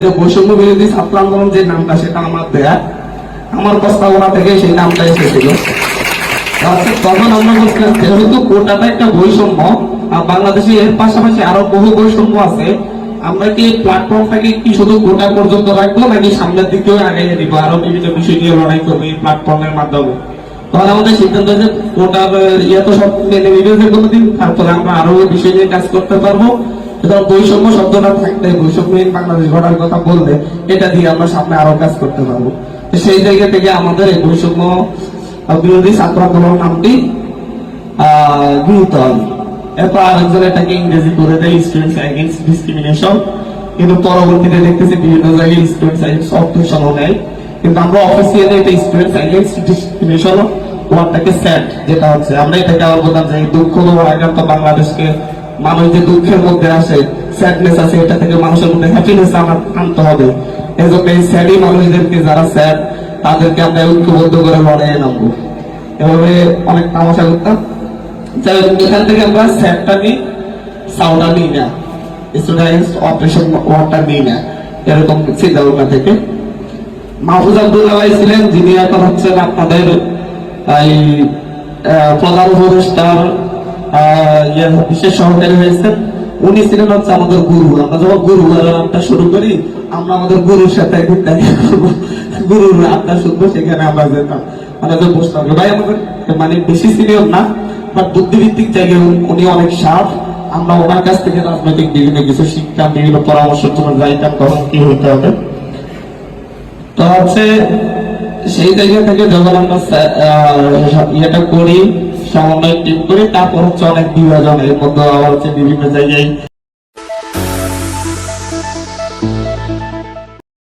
বৈষম্য বিরোধী ছাত্র আন্দোলন যে নামটা, সেটা আমার দেয়া। আমার থেকে সেই নামটা এসেছিল। তখন আমরা বলছিলাম যেহেতু কোটাটা একটা বৈষম্য, আর বাংলাদেশে এর পাশাপাশি আরও বহু বৈষম্য আছে, আমরা কি প্ল্যাটফর্মটাকে কি শুধু কোটা পর্যন্ত রাখব, নাকি সামনের দিকেও আগাইয়ে দিব? আরও বিভিন্ন বিষয় নিয়ে লড়াই করব এই প্ল্যাটফর্মের মাধ্যমে। তখন আমাদের সিদ্ধান্ত যে কোটার ইয়ে তো সব মেনে নিবে কোনোদিন, তারপরে আমরা আরও বিষয় নিয়ে কাজ করতে পারব। সুতরাং বৈষম্য শব্দটা থাকলে বৈষম্যহীন বাংলাদেশ গড়ার কথা বললে, এটা দিয়ে আমরা সামনে আরও কাজ করতে পারব। সেই জায়গা থেকে আমাদের এই বৈষম্য বিরোধী ছাত্র আন্দোলন নামটি গৃহীত হয়। এরপর আরেকজন এটাকে ইংরেজি করে দেয় স্টুডেন্টস ডিসক্রিমিনেশন কিন্তু পরবর্তীতে দেখতেছি বিভিন্ন জায়গায় স্টুডেন্টস নেয়। কিন্তু আমরা অফিসিয়ালি এটা স্টুডেন্টস ডিসক্রিমিনেশন ওয়ার্ডটাকে স্যাড যেটা হচ্ছে, আমরা এটাকে আবার বললাম যে দুঃখ বাংলাদেশকে মানুষ যে দুঃখের মধ্যে আসে স্যাডনেস আছে এটা থেকে মানুষের মধ্যে হ্যাপিনেস আনতে হবে। এই জন্য এই স্যাডি মানুষদেরকে যারা স্যাড তাদেরকে আমরা ঐক্যবদ্ধ করে লড়াইয়ে নামবো। এভাবে অনেক তামাশা করতাম। যাই হোক, এখান থেকে আমরা স্যাডটা নিই নিই না। অপারেশন ওয়ার্ডটা নিই না। এরকম চিন্তা ভাবনা থেকে। মাহফুজ ছিলেন যিনি এখন হচ্ছেন আপনাদের এই প্রধান উপদেষ্টার বিশেষ সহকারী হয়েছেন উনি ছিলেন হচ্ছে আমাদের গুরু। আমরা যখন গুরু আড্ডা শুরু করি, আমরা আমাদের গুরুর সাথে একদিন দেখা করব গুরুর আড্ডা শুনব, সেখানে আমরা যেতাম। মানে যে বসতাম ভাই, আমাদের মানে বেশি সিনিয়র না বুদ্ধিভিত্তিক জায়গায় উনি- অনেক আমরা ওনার কাছ থেকে রাজনৈতিক বিভিন্ন কিছু শিক্ষা বিভিন্ন পরামর্শের জন্য যাইতাম তখন কি হতে হবে? তো হচ্ছে সেই জায়গা থেকে যখন আমরা ইয়েটা করি সমন্বয় টিম করে তারপর হচ্ছে অনেক বিভাজন এর মধ্যে আবার হচ্ছে বিভিন্ন জায়গায়